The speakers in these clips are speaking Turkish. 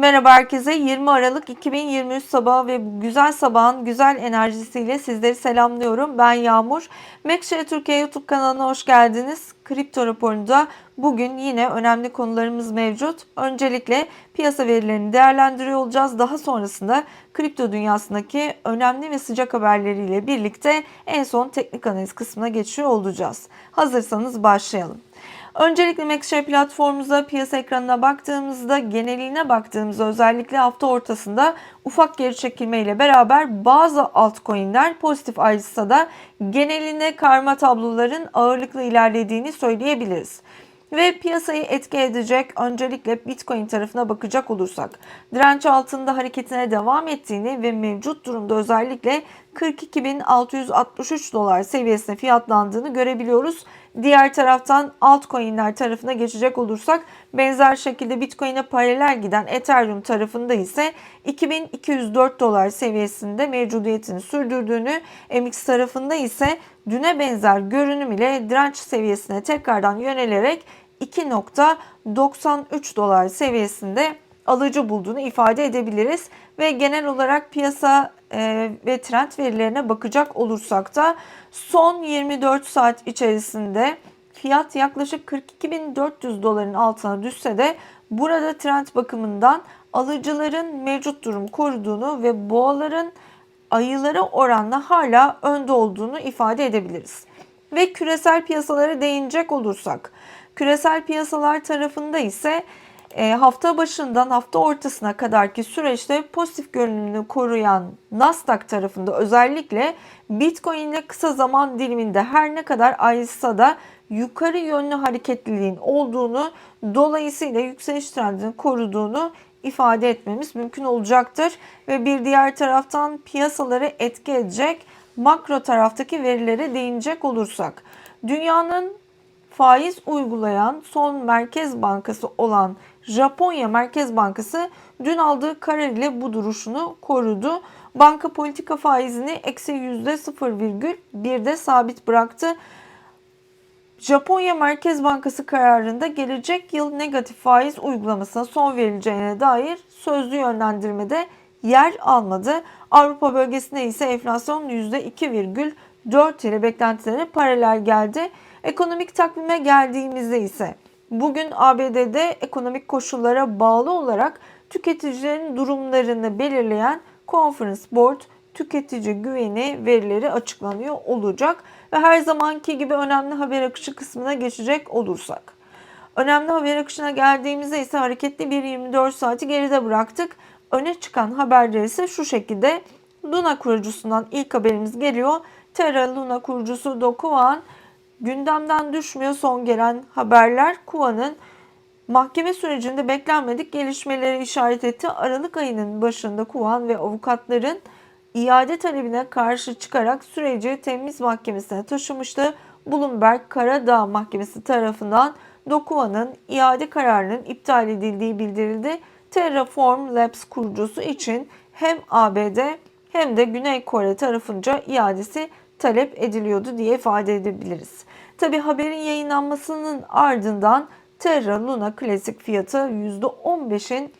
Merhaba herkese. 20 Aralık 2023 sabahı ve güzel sabahın güzel enerjisiyle sizleri selamlıyorum. Ben Yağmur. Maxshare Türkiye YouTube kanalına hoş geldiniz. Kripto raporunda bugün yine önemli konularımız mevcut. Öncelikle piyasa verilerini değerlendiriyor olacağız. Daha sonrasında kripto dünyasındaki önemli ve sıcak haberleriyle birlikte en son teknik analiz kısmına geçiyor olacağız. Hazırsanız başlayalım. Öncelikle Maxshare platformumuza piyasa ekranına baktığımızda geneline baktığımızda özellikle hafta ortasında ufak geri çekilme ile beraber bazı altcoin'ler pozitif ayrışsa da genelinde karma tabloların ağırlıklı ilerlediğini söyleyebiliriz ve piyasayı etki edecek öncelikle Bitcoin tarafına bakacak olursak direnç altında hareketine devam ettiğini ve mevcut durumda özellikle 42.663 dolar seviyesine fiyatlandığını görebiliyoruz. Diğer taraftan altcoin'ler tarafına geçecek olursak benzer şekilde Bitcoin'e paralel giden Ethereum tarafında ise 2204 dolar seviyesinde mevcudiyetini sürdürdüğünü, MX tarafında ise düne benzer görünüm ile direnç seviyesine tekrardan yönelerek 2.93 dolar seviyesinde alıcı bulduğunu ifade edebiliriz. Ve genel olarak piyasa e, ve trend verilerine bakacak olursak da son 24 saat içerisinde fiyat yaklaşık 42.400 doların altına düşse de burada trend bakımından alıcıların mevcut durum koruduğunu ve boğaların ayılara oranla hala önde olduğunu ifade edebiliriz. Ve küresel piyasalara değinecek olursak, küresel piyasalar tarafında ise e, hafta başından hafta ortasına kadarki süreçte pozitif görünümünü koruyan Nasdaq tarafında özellikle Bitcoin ile kısa zaman diliminde her ne kadar ayrışsa da yukarı yönlü hareketliliğin olduğunu dolayısıyla yükseliş trendini koruduğunu ifade etmemiz mümkün olacaktır. Ve bir diğer taraftan piyasaları etki edecek makro taraftaki verilere değinecek olursak dünyanın faiz uygulayan son merkez bankası olan Japonya Merkez Bankası dün aldığı karar ile bu duruşunu korudu. Banka politika faizini eksi %0,1'de sabit bıraktı. Japonya Merkez Bankası kararında gelecek yıl negatif faiz uygulamasına son verileceğine dair sözlü yönlendirmede yer almadı. Avrupa bölgesinde ise enflasyon %2,4 ile beklentilerine paralel geldi. Ekonomik takvime geldiğimizde ise bugün ABD'de ekonomik koşullara bağlı olarak tüketicilerin durumlarını belirleyen Conference Board tüketici güveni verileri açıklanıyor olacak ve her zamanki gibi önemli haber akışı kısmına geçecek olursak. Önemli haber akışına geldiğimizde ise hareketli bir 24 saati geride bıraktık. Öne çıkan haberler ise şu şekilde Luna kurucusundan ilk haberimiz geliyor. Terra Luna kurucusu Do Kwon gündemden düşmüyor son gelen haberler. Kuvan'ın mahkeme sürecinde beklenmedik gelişmeleri işaret etti. Aralık ayının başında Kuvan ve avukatların iade talebine karşı çıkarak süreci temiz mahkemesine taşımıştı. Bloomberg Karadağ Mahkemesi tarafından Dokuvan'ın iade kararının iptal edildiği bildirildi. Terraform Labs kurucusu için hem ABD hem de Güney Kore tarafınca iadesi talep ediliyordu diye ifade edebiliriz. Tabi haberin yayınlanmasının ardından Terra Luna klasik fiyatı %15'in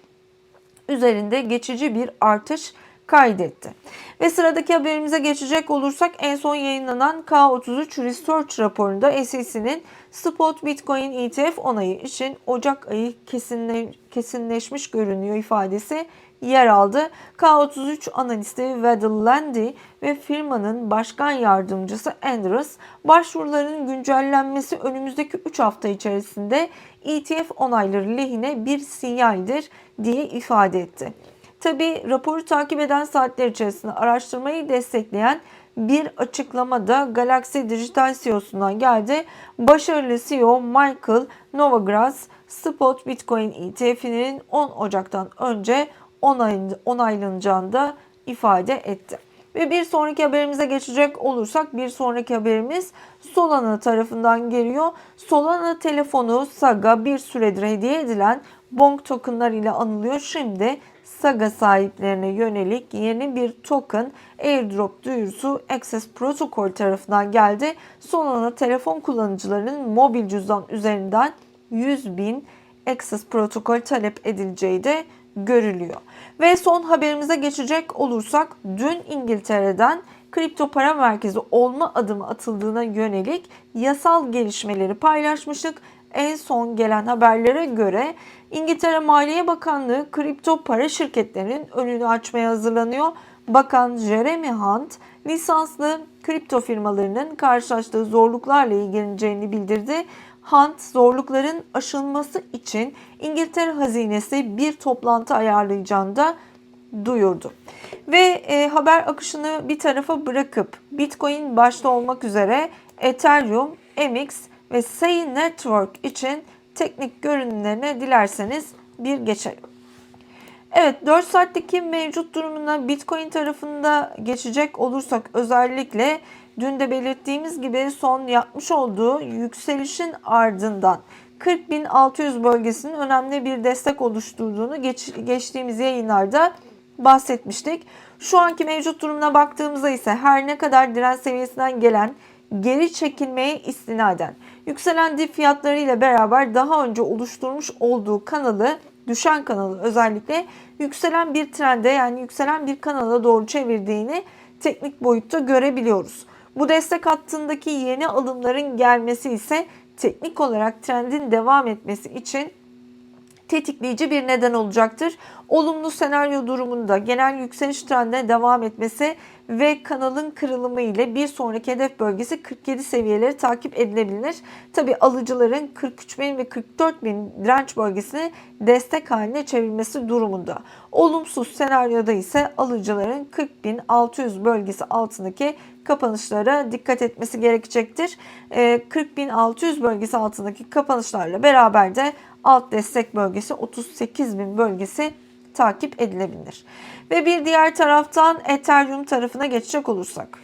üzerinde geçici bir artış kaydetti. Ve sıradaki haberimize geçecek olursak en son yayınlanan K33 Research raporunda SEC'nin Spot Bitcoin ETF onayı için Ocak ayı kesinle, kesinleşmiş görünüyor ifadesi yer aldı. K33 analisti Weddell Landy ve firmanın başkan yardımcısı Andrews başvuruların güncellenmesi önümüzdeki 3 hafta içerisinde ETF onayları lehine bir sinyaldir diye ifade etti. Tabi raporu takip eden saatler içerisinde araştırmayı destekleyen bir açıklama da Galaxy Digital CEO'sundan geldi. Başarılı CEO Michael Novogratz Spot Bitcoin ETF'inin 10 Ocak'tan önce onaylanacağını ifade etti. Ve bir sonraki haberimize geçecek olursak bir sonraki haberimiz Solana tarafından geliyor. Solana telefonu Saga bir süredir hediye edilen Bonk tokenlar ile anılıyor. Şimdi Saga sahiplerine yönelik yeni bir token airdrop duyurusu Access Protocol tarafından geldi. Solana telefon kullanıcılarının mobil cüzdan üzerinden 100 bin Access protokol talep edileceği de görülüyor. Ve son haberimize geçecek olursak dün İngiltere'den kripto para merkezi olma adımı atıldığına yönelik yasal gelişmeleri paylaşmıştık. En son gelen haberlere göre İngiltere Maliye Bakanlığı kripto para şirketlerinin önünü açmaya hazırlanıyor. Bakan Jeremy Hunt lisanslı kripto firmalarının karşılaştığı zorluklarla ilgileneceğini bildirdi. Hunt zorlukların aşılması için İngiltere hazinesi bir toplantı ayarlayacağını da duyurdu. Ve e, haber akışını bir tarafa bırakıp Bitcoin başta olmak üzere Ethereum, MX ve Sei Network için teknik görünümlerine dilerseniz bir geçelim. Evet 4 saatteki mevcut durumuna Bitcoin tarafında geçecek olursak özellikle dün de belirttiğimiz gibi son yapmış olduğu yükselişin ardından 40.600 bölgesinin önemli bir destek oluşturduğunu geç, geçtiğimiz yayınlarda bahsetmiştik. Şu anki mevcut durumuna baktığımızda ise her ne kadar direnç seviyesinden gelen geri çekilmeye istinaden yükselen dip fiyatları beraber daha önce oluşturmuş olduğu kanalı düşen kanalı özellikle yükselen bir trende yani yükselen bir kanala doğru çevirdiğini teknik boyutta görebiliyoruz. Bu destek hattındaki yeni alımların gelmesi ise teknik olarak trendin devam etmesi için tetikleyici bir neden olacaktır. Olumlu senaryo durumunda genel yükseliş trendine devam etmesi ve kanalın kırılımı ile bir sonraki hedef bölgesi 47 seviyeleri takip edilebilir. Tabi alıcıların 43.000 ve 44.000 direnç bölgesini destek haline çevirmesi durumunda. Olumsuz senaryoda ise alıcıların 40.600 bölgesi altındaki kapanışlara dikkat etmesi gerekecektir. 40.600 bölgesi altındaki kapanışlarla beraber de alt destek bölgesi 38.000 bölgesi takip edilebilir. Ve bir diğer taraftan Ethereum tarafına geçecek olursak.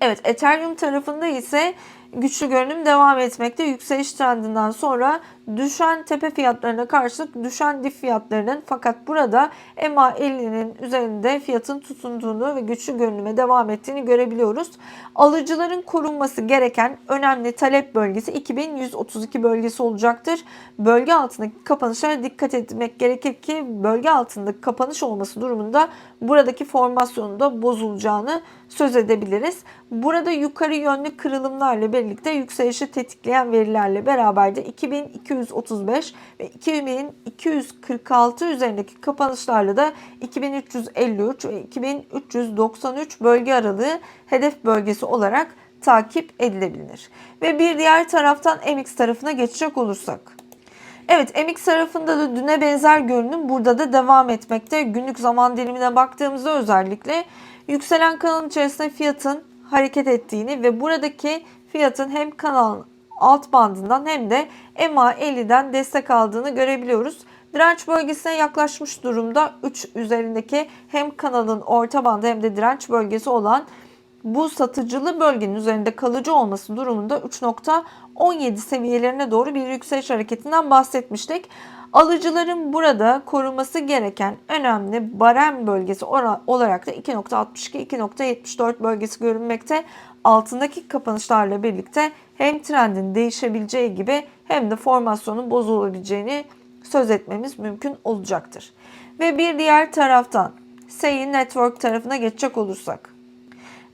Evet Ethereum tarafında ise güçlü görünüm devam etmekte. Yükseliş trendinden sonra düşen tepe fiyatlarına karşılık düşen dip fiyatlarının fakat burada MA50'nin üzerinde fiyatın tutunduğunu ve güçlü görünüme devam ettiğini görebiliyoruz. Alıcıların korunması gereken önemli talep bölgesi 2132 bölgesi olacaktır. Bölge altındaki kapanışlara dikkat etmek gerekir ki bölge altındaki kapanış olması durumunda buradaki formasyonun da bozulacağını söz edebiliriz. Burada yukarı yönlü kırılımlarla birlikte yükselişi tetikleyen verilerle beraber de 2235 ve 2246 üzerindeki kapanışlarla da 2353 ve 2393 bölge aralığı hedef bölgesi olarak takip edilebilir. Ve bir diğer taraftan MX tarafına geçecek olursak. Evet MX tarafında da düne benzer görünüm burada da devam etmekte. Günlük zaman dilimine baktığımızda özellikle yükselen kanalın içerisinde fiyatın hareket ettiğini ve buradaki fiyatın hem kanalın alt bandından hem de MA50'den destek aldığını görebiliyoruz. Direnç bölgesine yaklaşmış durumda 3 üzerindeki hem kanalın orta bandı hem de direnç bölgesi olan bu satıcılı bölgenin üzerinde kalıcı olması durumunda 3.17 seviyelerine doğru bir yükseliş hareketinden bahsetmiştik. Alıcıların burada koruması gereken önemli barem bölgesi olarak da 2.62-2.74 bölgesi görünmekte. Altındaki kapanışlarla birlikte hem trendin değişebileceği gibi hem de formasyonun bozulabileceğini söz etmemiz mümkün olacaktır. Ve bir diğer taraftan Sei Network tarafına geçecek olursak.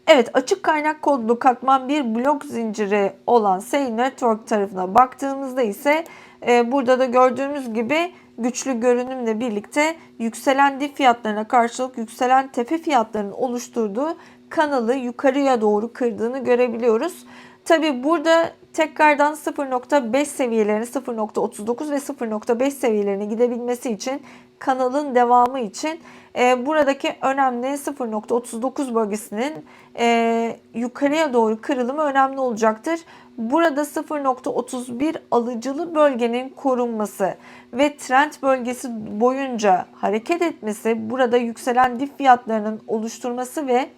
Evet açık kaynak kodlu katman bir blok zinciri olan Sei Network tarafına baktığımızda ise e, burada da gördüğümüz gibi güçlü görünümle birlikte yükselen dip fiyatlarına karşılık yükselen tepe fiyatlarının oluşturduğu kanalı yukarıya doğru kırdığını görebiliyoruz. Tabi burada tekrardan 0.5 seviyelerine 0.39 ve 0.5 seviyelerine gidebilmesi için kanalın devamı için e, buradaki önemli 0.39 bölgesinin e, yukarıya doğru kırılımı önemli olacaktır. Burada 0.31 alıcılı bölgenin korunması ve trend bölgesi boyunca hareket etmesi, burada yükselen dip fiyatlarının oluşturması ve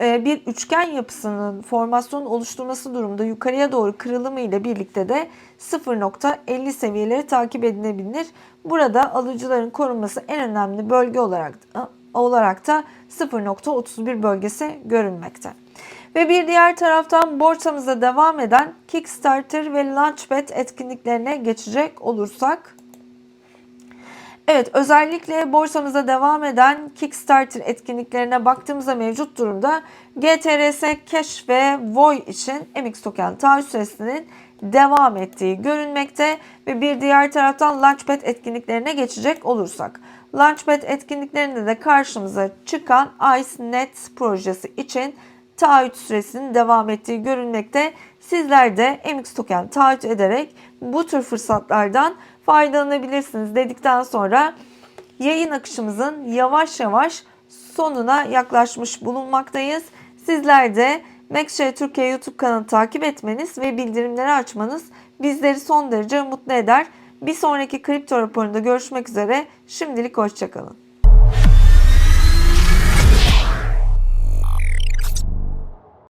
bir üçgen yapısının formasyon oluşturması durumunda yukarıya doğru kırılımı ile birlikte de 0.50 seviyeleri takip edilebilir. Burada alıcıların korunması en önemli bölge olarak da, olarak da 0.31 bölgesi görünmekte. Ve bir diğer taraftan borsamızda devam eden Kickstarter ve Launchpad etkinliklerine geçecek olursak Evet özellikle borsamıza devam eden Kickstarter etkinliklerine baktığımızda mevcut durumda GTRS Cash ve VOY için MX Token taahhüt süresinin devam ettiği görünmekte ve bir diğer taraftan Launchpad etkinliklerine geçecek olursak. Launchpad etkinliklerinde de karşımıza çıkan IceNet projesi için taahhüt süresinin devam ettiği görünmekte. Sizler de MX Token taahhüt ederek bu tür fırsatlardan faydalanabilirsiniz dedikten sonra yayın akışımızın yavaş yavaş sonuna yaklaşmış bulunmaktayız. Sizler de MaxShare Türkiye YouTube kanalını takip etmeniz ve bildirimleri açmanız bizleri son derece mutlu eder. Bir sonraki kripto raporunda görüşmek üzere. Şimdilik hoşçakalın.